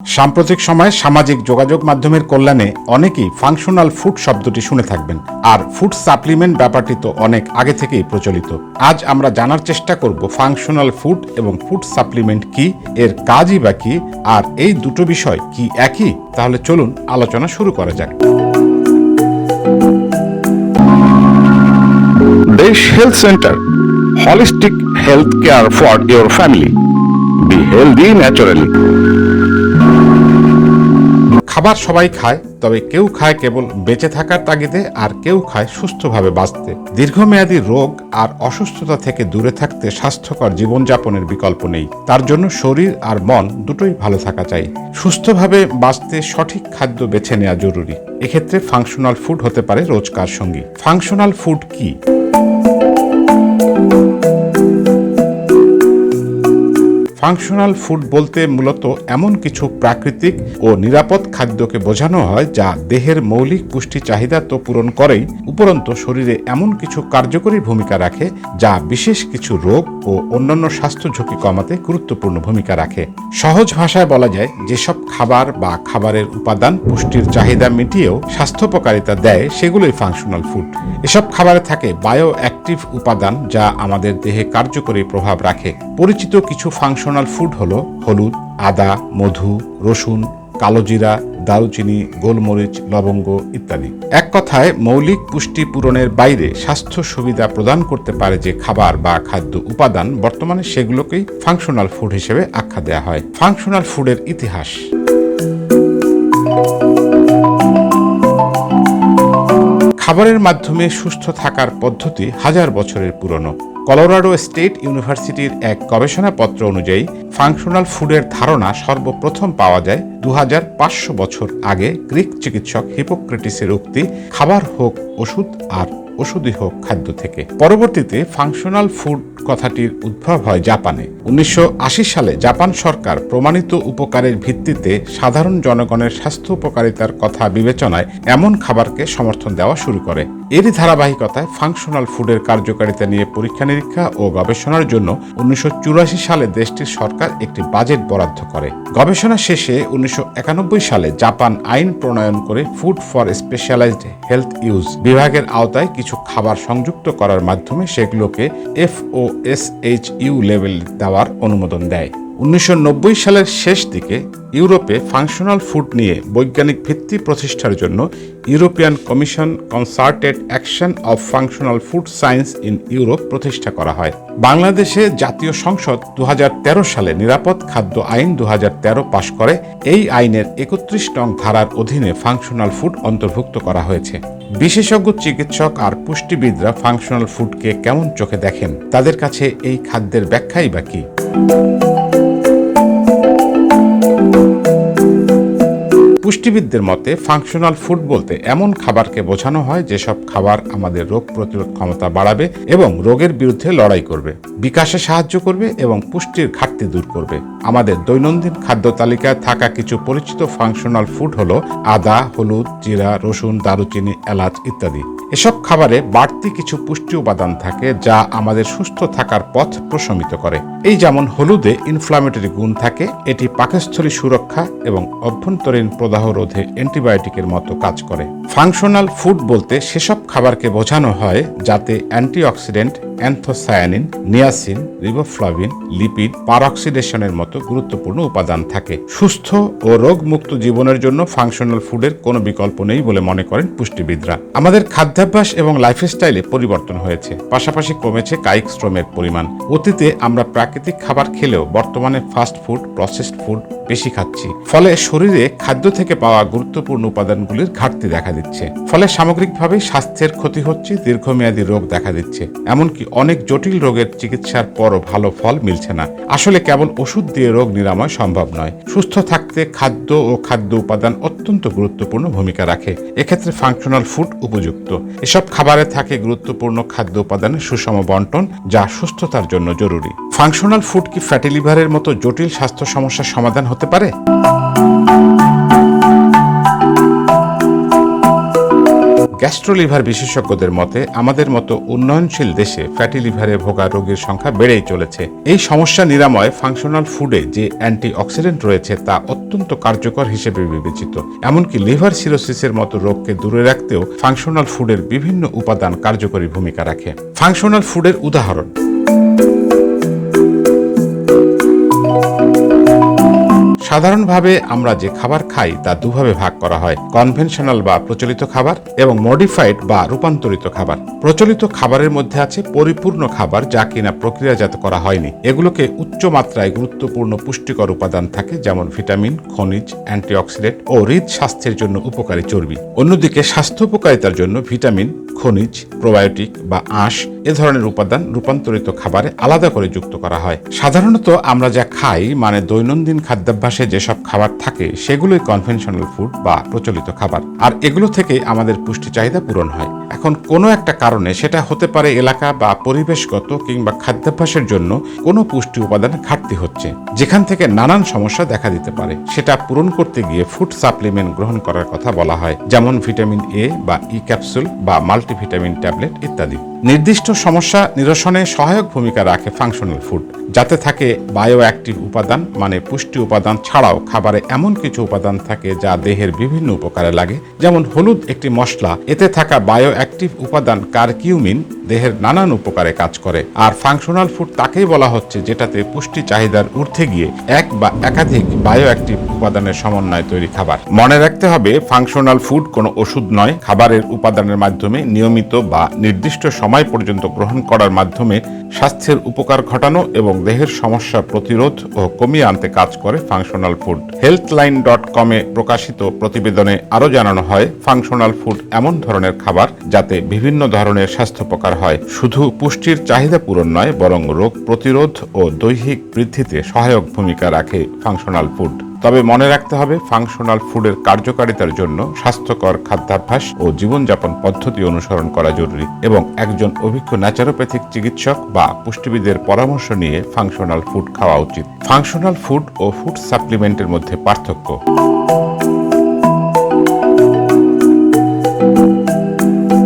সাম্প্রতিক সময়ে সামাজিক যোগাযোগ মাধ্যমের কল্যাণে অনেকেই ফাংশনাল ফুড শব্দটি শুনে থাকবেন আর ফুড সাপ্লিমেন্ট ব্যাপারটি তো অনেক আগে থেকেই প্রচলিত আজ আমরা জানার চেষ্টা করব ফাংশনাল ফুড এবং ফুড সাপ্লিমেন্ট কি, এর কাজই বা কি, আর এই দুটো বিষয় কি একই তাহলে চলুন আলোচনা শুরু করা যাক Desh Health Center, Holistic Health Care for your family. Be healthy naturally. খাবার সবাই খায়, তবে কেউ খায় কেবল বেঁচে থাকার তাগিদে আর কেউ খায় সুস্থভাবে বাঁচতে। দীর্ঘমেয়াদী রোগ আর অসুস্থতা থেকে দূরে থাকতে স্বাস্থ্যকর জীবনযাপনের বিকল্প নেই। তার জন্য শরীর আর মন দুটোই ভালো থাকা চাই। সুস্থভাবে বাঁচতে সঠিক খাদ্য বেছে নেওয়া জরুরি। এক্ষেত্রে ফাংশনাল ফুড হতে পারে রোজকার সঙ্গী। ফাংশনাল ফুড কি? ফাংশনাল ফুড বলতে মূলত এমন কিছু প্রাকৃতিক ও নিরাপদ খাদ্যকে বোঝানো হয় যা দেহের মৌলিক পুষ্টি চাহিদা তো পূরণ করেই, উপরন্ত শরীরে এমন কিছু কার্যকরী ভূমিকা রাখে যা বিশেষ কিছু রোগ ও অন্যান্য স্বাস্থ্য ঝুঁকি কমাতে গুরুত্বপূর্ণ ভূমিকা রাখে। সহজ ভাষায় বলা যায়, যেসব খাবার বা খাবারের উপাদান পুষ্টির চাহিদা মিটিয়েও স্বাস্থ্যোপকারিতা দেয়, সেগুলোই ফাংশনাল ফুড। এসব খাবারে থাকে বায়ো অ্যাক্টিভ উপাদান যা আমাদের দেহে কার্যকরী প্রভাব রাখে। পরিচিত কিছু ফাংশনাল ফুড হলো হলুদ, আদা, মধু, রসুন কালোজিরা দারুচিনি, গোলমরিচ, লবঙ্গ ইত্যাদি। এক কথায়, মৌলিক পুষ্টি পূরণের বাইরে স্বাস্থ্য সুবিধা প্রদান করতে পারে যে খাবার বা খাদ্য উপাদান, বর্তমানে সেগুলোকেই ফাংশনাল ফুড হিসেবে আখ্যা দেওয়া হয়। ফাংশনাল ফুডের ইতিহাস। খাবারের মাধ্যমে সুস্থ থাকার পদ্ধতি হাজার বছরের পুরনো। কলোরাডো স্টেট ইউনিভার্সিটির এক গবেষণাপত্র অনুযায়ী, ফাংশনাল ফুডের ধারণা সর্বপ্রথম পাওয়া যায় দু হাজার পাঁচশো বছর আগে গ্রিক চিকিৎসক হিপোক্রেটিসের উক্তি, খাবার হোক, ওষুধ আর ওষুধই হোক খাদ্য থেকে। পরবর্তীতে ফাংশনাল ফুড কথাটির উদ্ভব হয় জাপানে। উনিশশো আশি সালে জাপান সরকার প্রমাণিত উপকারের ভিত্তিতে সাধারণ জনগণের স্বাস্থ্য উপকারিতার কথা বিবেচনায় এমন খাবারকে সমর্থন দেওয়া শুরু করে। এরই ধারাবাহিকতায় ফাংশনাল ফুডের কার্যকারিতা নিয়ে পরীক্ষা নিরীক্ষা ও গবেষণার জন্য উনিশশো চুরাশি সালে দেশটির সরকার একটি বাজেট বরাদ্দ করে। গবেষণা শেষে উনিশশো একানব্বই সালে জাপান আইন প্রণয়ন করে food for specialized health use বিভাগের আওতায় কিছু খাবার সংযুক্ত করার মাধ্যমে সেগুলোকে F O S H U level দেওয়ার অনুমোদন দেয়। উনিশশো নব্বই সালের শেষ দিকে ইউরোপে ফাংশনাল ফুড নিয়ে বৈজ্ঞানিক ভিত্তি প্রতিষ্ঠার জন্য European Commission concerted action of functional food science in Europe প্রতিষ্ঠা করা হয়। বাংলাদেশে জাতীয় সংসদ দু হাজার তেরো সালে নিরাপদ খাদ্য আইন দু হাজার তেরো পাশ করে। এই আইনের একত্রিশ নং ধারার অধীনে ফাংশনাল ফুড অন্তর্ভুক্ত করা হয়েছে। বিশেষজ্ঞ চিকিৎসক আর পুষ্টিবিদরা ফাংশনাল ফুডকে কেমন চোখে দেখেন? তাদের কাছে এই খাদ্যের ব্যাখ্যাই বা কি? পুষ্টিবিদদের মতে ফাংশনাল ফুড বলতে এমন খাবারকে বোঝানো হয় যেসব খাবার আমাদের রোগ প্রতিরোধ ক্ষমতা বাড়াবে এবং রোগের বিরুদ্ধে লড়াই করবে, বিকাশে সাহায্য করবে এবং পুষ্টির ঘাটতি দূর করবে। আমাদের দৈনন্দিন খাদ্য তালিকায় থাকা কিছু পরিচিত ফাংশনাল ফুড হলো আদা, হলুদ, জিরা, রসুন, দারুচিনি, এলাচ ইত্যাদি। এসব খাবারে বাড়তি কিছু পুষ্টি উপাদান থাকে যা আমাদের সুস্থ থাকার পথ প্রশমিত করে। এই যেমন হলুদে ইনফ্লামেটরি গুণ থাকে, এটি পাকস্থলী সুরক্ষা এবং অভ্যন্তরীণ প্রদাহ রোধে অ্যান্টিবায়োটিকের মতো কাজ করে। ফাংশনাল ফুড বলতে সেসব খাবারকে বোঝানো হয় যাতে antioxidant anthocyanin niacin riboflavin lipid পারঅক্সিডেশনের মতো গুরুত্বপূর্ণ উপাদান থাকে। সুস্থ ও রোগমুক্ত জীবনের জন্য ফাংশনাল ফুডের কোনো বিকল্প নেই বলে মনে করেন পুষ্টিবিদরা। আমাদের খাদ্যাভ্যাস এবং লাইফস্টাইলে পরিবর্তন হয়েছে। পাশাপাশি কমেছে কায়িক শ্রমের পরিমাণ। অতীতে আমরা প্রাকৃতিক খাবার খেলেও বর্তমানে ফাস্ট ফুড প্রসেসড ফুড বেশি খাচ্ছি। ফলে শরীরে খাদ্য থেকে পাওয়া গুরুত্বপূর্ণ উপাদানগুলির ঘাটতি দেখা দিচ্ছে। ফলে সামগ্রিকভাবে স্বাস্থ্যের ক্ষতি হচ্ছে, দীর্ঘমেয়াদী রোগ দেখা দিচ্ছে। এমনকি অনেক জটিল রোগের চিকিৎসার পরও ভালো ফল মিলছে না। আসলে কেবল ওষুধ দিয়ে রোগ নিরাময় সম্ভব নয়। সুস্থ থাকতে খাদ্য ও খাদ্য উপাদান অত্যন্ত গুরুত্বপূর্ণ ভূমিকা রাখে। এক্ষেত্রে ফাংশনাল ফুড উপযুক্ত। এসব খাবারে থাকে গুরুত্বপূর্ণ খাদ্য উপাদানের সুষম বন্টন, যা সুস্থতার জন্য জরুরি। ফাংশনাল ফুড কি ফ্যাটি লিভারের মতো জটিল স্বাস্থ্য সমস্যার সমাধান হতে পারে? গ্যাস্ট্রোলিভার বিশেষজ্ঞদের মতে, আমাদের মতো উন্নয়নশীল দেশে ফ্যাটি লিভারে ভোগা রোগীর সংখ্যা বেড়েই চলেছে। এই সমস্যা নিরাময় ফাংশনাল ফুডে যে অ্যান্টি অক্সিডেন্ট রয়েছে তা অত্যন্ত কার্যকর হিসেবে বিবেচিত। এমনকি লিভার সিরোসিসের মতো রোগকে দূরে রাখতেও ফাংশনাল ফুডের বিভিন্ন উপাদান কার্যকরী ভূমিকা রাখে। ফাংশনাল ফুডের উদাহরণ সাধারণভাবে আমরা যে খাবার খাই তা দুভাবে ভাগ করা হয় কনভেনশনাল বা প্রচলিত খাবার এবং মডিফাইড বা রূপান্তরিত খাবার। প্রচলিত খাবারের মধ্যে আছে পরিপূর্ণ খাবার যা কিনা প্রক্রিয়াজাত করা হয়নি। এগুলোকে উচ্চ মাত্রায় গুরুত্বপূর্ণ পুষ্টিকর উপাদান থাকে, যেমন ভিটামিন, খনিজ, অ্যান্টিঅক্সিডেন্ট ও হৃদ স্বাস্থ্যের জন্য উপকারী চর্বি। অন্যদিকে স্বাস্থ্য উপকারিতার জন্য ভিটামিন, খনিজ, প্রোবায়োটিক বা আঁশ এ ধরনের উপাদান রূপান্তরিত খাবারে আলাদা করে যুক্ত করা হয়। সাধারণত আমরা যা খাই মানে দৈনন্দিন খাদ্যাভ্যাসে যেসব খাবার থাকে, সেগুলোই কনভেনশনাল ফুড বা প্রচলিত খাবার। আর এগুলো থেকে আমাদের পুষ্টি চাহিদা পূরণ হয়। এখন কোনো একটা কারণে সেটা হতে পারে এলাকা বা পরিবেশগত কিংবা খাদ্যাভ্যাসের জন্য কোনো পুষ্টি উপাদানের ঘাটতি হচ্ছে, যেখান থেকে নানান সমস্যা দেখা দিতে পারে। সেটা পূরণ করতে গিয়ে ফুড সাপ্লিমেন্ট গ্রহণ করার কথা বলা হয়, যেমন ভিটামিন এ বা ই ক্যাপসুল বা মাল্টিভিটামিন ট্যাবলেট ইত্যাদি। নির্দিষ্ট সমস্যা নিরসনে সহায়ক ভূমিকা রাখে ফাংশনাল ফুড, যাতে থাকে বায়ো অ্যাক্টিভ উপাদান মানে পুষ্টি উপাদান ছাড়াও খাবারে এমন কিছু উপাদান থাকে যা দেহের বিভিন্ন উপকারে লাগে, যেমন হলুদ একটি মশলা, এতে থাকা বায়ো অ্যাক্টিভ উপাদান কারকিউমিন দেহের নানান উপকারে কাজ করে। আর ফাংশনাল ফুড তাকেই বলা হচ্ছে, যেটাতে পুষ্টি চাহিদার ঊর্ধ্বে গিয়ে এক বা একাধিক বায়ো অ্যাক্টিভ উপাদানের সমন্বয়ে তৈরি খাবার। মনে রাখতে হবে ফাংশনাল ফুড কোনো ওষুধ নয়, খাবারের উপাদানের মাধ্যমে নিয়মিত বা নির্দিষ্ট সময় পর্যন্ত গ্রহণ করার মাধ্যমে স্বাস্থ্যের উপকার ঘটানো এবং দেহের সমস্যা প্রতিরোধ ও কমিয়ে আনতে কাজ করে functional food health line dot কমে প্রকাশিত প্রতিবেদনে আরও জানানো হয় ফাংশনাল ফুড এমন ধরনের খাবার যাতে বিভিন্ন ধরনের স্বাস্থ্য স্বাস্থ্যোপকার হয়। শুধু পুষ্টির চাহিদা পূরণ নয়, বরং রোগ প্রতিরোধ ও দৈহিক বৃদ্ধিতে সহায়ক ভূমিকা রাখে ফাংশনাল ফুড তবে মনে রাখতে হবে ফাংশনাল ফুডের কার্যকারিতার জন্য স্বাস্থ্যকর খাদ্যাভ্যাস ও জীবনযাপন পদ্ধতি অনুসরণ করা জরুরি এবং একজন অভিজ্ঞ ন্যাচারোপ্যাথিক চিকিৎসক বা পুষ্টিবিদের পরামর্শ নিয়ে ফাংশনাল ফুড খাওয়া উচিত। ফাংশনাল ফুড ও ফুড সাপ্লিমেন্টের মধ্যে পার্থক্য।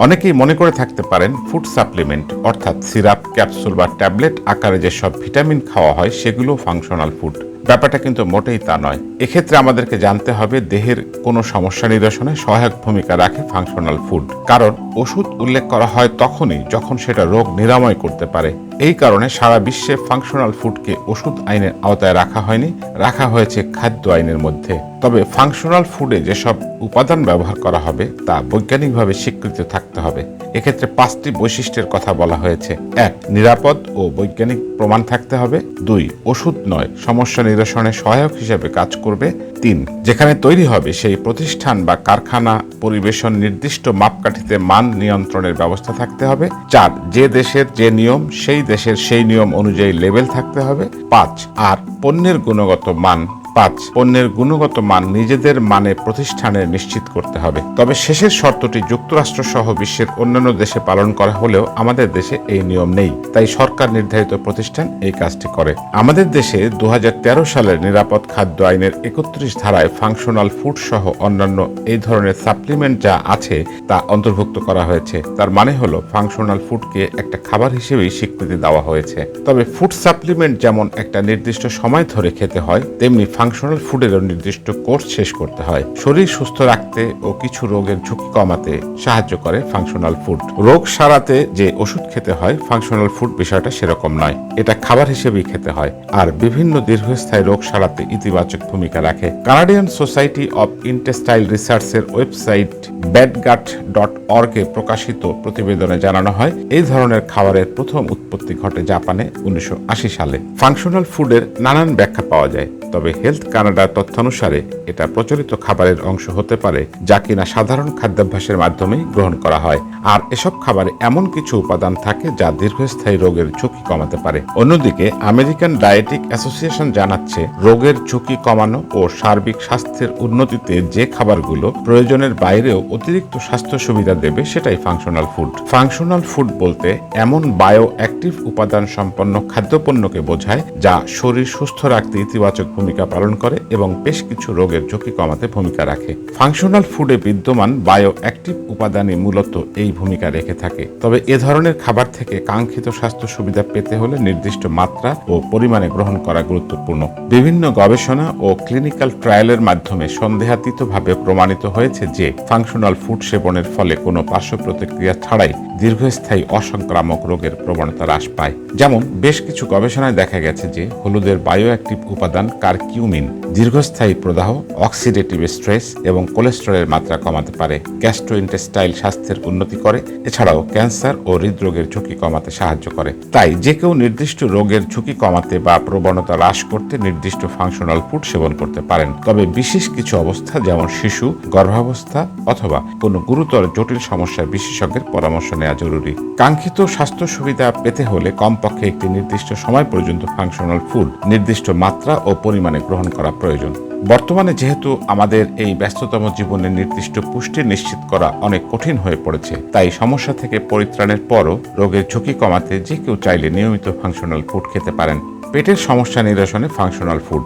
অনেকেই মনে করে থাকতে পারেন ফুড সাপ্লিমেন্ট অর্থাৎ সিরাপ ক্যাপসুল বা ট্যাবলেট আকারে যেসব ভিটামিন খাওয়া হয়, সেগুলো ফাংশনাল ফুড ব্যাপারটা কিন্তু মোটেই তা নয়। এক্ষেত্রে আমাদেরকে জানতে হবে দেহের কোনো সমস্যা নিরসনে সহায়ক ভূমিকা রাখে ফাংশনাল ফুড কারণ ওষুধ উল্লেখ করা হয় তখনই যখন সেটা রোগ নিরাময় করতে পারে। এই কারণে সারা বিশ্বে ফাংশনাল ফুডকে ওষুধ আইনের আওতায় রাখা হয়নি, রাখা হয়েছে খাদ্য আইনের মধ্যে। তবে ফাংশনাল ফুডে যেসব উপাদান ব্যবহার করা হবে, তা বৈজ্ঞানিকভাবে স্বীকৃত থাকতে হবে। এক্ষেত্রে পাঁচটি বৈশিষ্ট্যের কথা বলা হয়েছে। এক, নিরাপদ ও বৈজ্ঞানিক প্রমাণ থাকতে হবে। দুই, ওষুধ নয়, সমস্যা নিরসনে সহায়ক হিসেবে কাজ করবে তিন। যেখানে তৈরি হবে সেই প্রতিষ্ঠান বা কারখানা পরিবেশন নির্দিষ্ট মাপকাঠিতে মান নিয়ন্ত্রণের ব্যবস্থা থাকতে হবে। চার, যে দেশের যে নিয়ম, সেই দেশের সেই নিয়ম অনুযায়ী লেভেল থাকতে হবে। পাঁচ, আর পণ্যের গুণগত মান। পাঁচ, পণ্যের গুণগত মান নিজেদের মানে প্রতিষ্ঠানে নিশ্চিত করতে হবে। তবে শেষের শর্তটি যুক্তরাষ্ট্র সহ বিশ্বের অন্যান্য দেশে পালন করা হলেও আমাদের দেশে এই নিয়ম নেই। তাই সরকার নির্ধারিত প্রতিষ্ঠান এই কাজটি করে। আমাদের দেশে দু হাজার তেরো সালের নিরাপদ খাদ্য আইনের একত্রিশ ধারায় ফাংশনাল ফুড সহ অন্যান্য এই ধরনের সাপ্লিমেন্ট যা আছে তা অন্তর্ভুক্ত করা হয়েছে। তার মানে হলো ফাংশনাল ফুডকে একটা খাবার হিসেবেই স্বীকৃতি দেওয়া হয়েছে। তবে ফুড সাপ্লিমেন্ট যেমন একটা নির্দিষ্ট সময় ধরে খেতে হয়, তেমনি ফাংশনাল ফুডেরও নির্দিষ্ট কোর্স শেষ করতে হয়। শরীর সুস্থ রাখতে ও কিছু রোগের ঝুঁকি কমাতে সাহায্য করে ফাংশনাল ফুড রোগ সারাতে যে ওষুধ খেতে হয় ফাংশনাল ফুড বিষয়টা সেরকম নয়। এটা খাবার হিসেবেই খেতে হয়। আর বিভিন্ন দীর্ঘস্থায়ী রোগ সারাতে ইতিবাচক ভূমিকা রাখে। কানাডিয়ান সোসাইটি অব ইন্টেস্টাইল রিসার্চের ওয়েবসাইট ব্যাডগাট ডট অর্গে প্রকাশিত প্রতিবেদনে জানানো হয়, এই ধরনের খাবারের প্রথম উৎপত্তি ঘটে জাপানে উনিশশো আশি সালে। ফাংশনাল ফুডের নানান ব্যাখ্যা পাওয়া যায়, তবে হেলথ কানাডার তথ্যানুসারে এটা প্রচলিত খাবারের অংশ হতে পারে, যা কিনা সাধারণ খাদ্যাভ্যাসের মাধ্যমেই গ্রহণ করা হয়। আর এসব খাবারে এমন কিছু উপাদান থাকে যা দীর্ঘস্থায়ী রোগের ঝুঁকি কমাতে পারে। অন্যদিকে, আমেরিকান ডায়েটিক অ্যাসোসিয়েশন জানাচ্ছে, রোগের ঝুঁকি কমানো ও সার্বিক স্বাস্থ্যের উন্নতিতে যে খাবারগুলো প্রয়োজনের বাইরেও অতিরিক্ত স্বাস্থ্য সুবিধা দেবে, সেটাই ফাংশনাল ফুড ফাংশনাল ফুড বলতে এমন বায়ো অ্যাক্টিভ উপাদান সম্পন্ন খাদ্যপণ্যকে বোঝায়, যা শরীর সুস্থ রাখতে ইতিবাচক ভূমিকা পালন করে এবং বেশ কিছু রোগের ঝুঁকি কমাতে ভূমিকা রাখে। ফাংশনাল ফুডে বিদ্যমান বায়ো অ্যাক্টিভ উপাদানই মূলত এই ভূমিকা রেখে থাকে। তবে এ ধরনের খাবার থেকে কাঙ্ক্ষিত স্বাস্থ্য সুবিধা পেতে হলে নির্দিষ্ট মাত্রা ও পরিমাণে গ্রহণ করা গুরুত্বপূর্ণ। বিভিন্ন গবেষণা ও ক্লিনিক্যাল ট্রায়ালের মাধ্যমে সন্দেহাতীতভাবে প্রমাণিত হয়েছে যে ফাংশনাল ফুড সেবনের ফলে কোনো পার্শ্ব প্রতিক্রিয়া ছাড়াই দীর্ঘস্থায়ী অসংক্রামক রোগের প্রবণতা হ্রাস পায়। যেমন, বেশ কিছু গবেষণায় দেখা গেছে যে হলুদের বায়ো অ্যাক্টিভ উপাদান কারকিউমিন দীর্ঘস্থায়ী প্রদাহ, অক্সিডেটিভ স্ট্রেস এবং কোলেস্টেরলের মাত্রা কমাতে পারে। গ্যাস্ট্রোইন্টেস্টাইল স্বাস্থ্যের উন্নতি করে, এছাড়াও ক্যান্সার ও হৃদরোগের ঝুঁকি কমাতে সাহায্য করে। তাই যে কেউ নির্দিষ্ট রোগের ঝুঁকি কমাতে বা প্রবণতা হ্রাস করতে নির্দিষ্ট ফাংশনাল ফুড সেবন করতে পারেন। তবে বিশেষ কিছু অবস্থা যেমন শিশু, গর্ভাবস্থা অথবা কোনো গুরুতর জটিল সমস্যায় বিশেষজ্ঞের পরামর্শ নেওয়া জরুরি। কাঙ্ক্ষিত স্বাস্থ্য সুবিধা পেতে হলে কমপক্ষে একটি নির্দিষ্ট সময় পর্যন্ত ফাংশনাল ফুড নির্দিষ্ট মাত্রা ও পরিমাণে গ্রহণ করা প্রয়োজন। বর্তমানে যেহেতু আমাদের এই ব্যস্ততম জীবনে নির্দিষ্ট পুষ্টি নিশ্চিত করা অনেক কঠিন হয়ে পড়েছে, তাই সমস্যা থেকে পরিত্রাণের পরও রোগের ঝুঁকি কমাতে যে কেউ চাইলে নিয়মিত ফাংশনাল ফুড খেতে পারেন। পেটের সমস্যা নিরসনে ফাংশনাল ফুড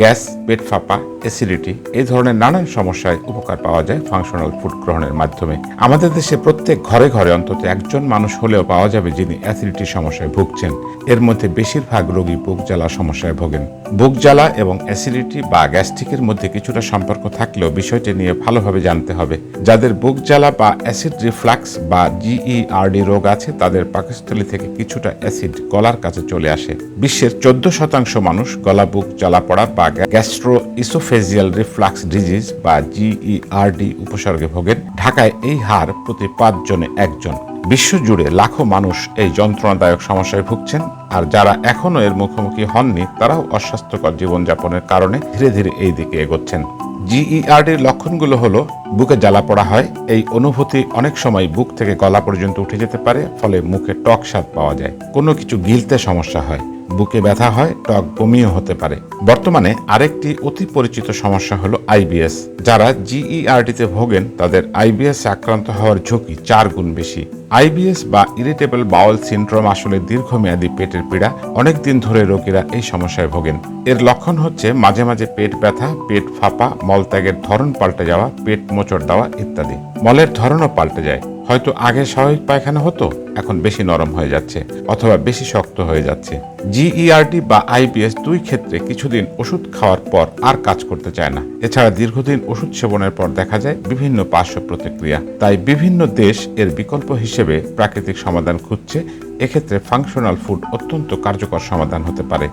গ্যাস পেট ফাঁপা অ্যাসিডিটি এই ধরনের নানান সমস্যায় উপকার পাওয়া যায় ফাংশনাল ফুড গ্রহণের মাধ্যমে। আমাদের দেশে প্রত্যেক ঘরে ঘরে অন্তত একজন মানুষ হলেও পাওয়া যাবে যিনি অ্যাসিডিটির সমস্যায় ভুগছেন। এর মধ্যে বেশিরভাগ রোগী বুক জ্বালা সমস্যায় ভোগেন। বুক জ্বালা এবং অ্যাসিডিটি বা গ্যাস্ট্রিকের মধ্যে কিছুটা সম্পর্ক থাকলেও বিষয়টি নিয়ে ভালোভাবে জানতে হবে। যাদের বুক জ্বালা বা অ্যাসিড রিফ্লাক্স বা জিইআরডি রোগ আছে, তাদের পাকস্থলী থেকে কিছুটা অ্যাসিড গলার কাছে চলে আসে। বিশ্বের চোদ্দ শতাংশ মানুষ গলা, বুক, জ্বালা, পড়া বা গ্যাস্ট্রো ইসোফেজিয়াল রিফ্লাক্স ডিজিজ বা জিইআরডি উপসর্গে ভোগেন। ঢাকায় এই হার প্রতি পাঁচজনে একজন। বিশ্বজুড়ে লাখো মানুষ এই যন্ত্রণাদায়ক সমস্যায় ভুগছেন। আর যারা এখনও এর মুখোমুখি হননি, তারাও অস্বাস্থ্যকর জীবনযাপনের কারণে ধীরে ধীরে এই দিকে এগোচ্ছেন। জিইআরডির লক্ষণগুলো হলো, বুকে জ্বালা পড়া হয়, এই অনুভূতি অনেক সময় বুক থেকে গলা পর্যন্ত উঠে যেতে পারে, ফলে মুখে টক স্বাদ পাওয়া যায়। কোনো কিছু গিলতে সমস্যা হয়। বুকে ব্যথা হয় টক বমিও হতে পারে। বর্তমানে আরেকটি অতি পরিচিত সমস্যা হলো আইবিএস যারা জিইআরডিতে ভোগেন, তাদের আইবিএস আক্রান্ত হওয়ার ঝুঁকি চার গুণ বেশি। আইবিএস বা ইরিটেবল বাউল সিনড্রোম আসলে দীর্ঘমেয়াদী পেটের পীড়া। অনেক দিন ধরে রোগীরা এই সমস্যায় ভোগেন। এর লক্ষণ হচ্ছে মাঝে মাঝে পেট ব্যথা, পেট ফাঁপা, মলত্যাগের ধরন পাল্টে যাওয়া, পেট মোচড় দেওয়া ইত্যাদি। মলের ধরনও পাল্টে যায়। হয়তো আগে স্বাভাবিক পায়খানা হতো, এখন বেশি নরম হয়ে যাচ্ছে অথবা বেশি শক্ত হয়ে যাচ্ছে। জিইআরডি বা আইবিএস দুই ক্ষেত্রে কিছুদিন ওষুধ খাওয়ার পর আর কাজ করতে চায় না। এছাড়া দীর্ঘদিন ওষুধ সেবনের পর দেখা যায় বিভিন্ন পার্শ্ব প্রতিক্রিয়া। তাই বিভিন্ন দেশ এর বিকল্প হিসেবে প্রাকৃতিক সমাধান খুঁজছে। এক্ষেত্রে ফাংশনাল ফুড অত্যন্ত কার্যকর সমাধান হতে পারে।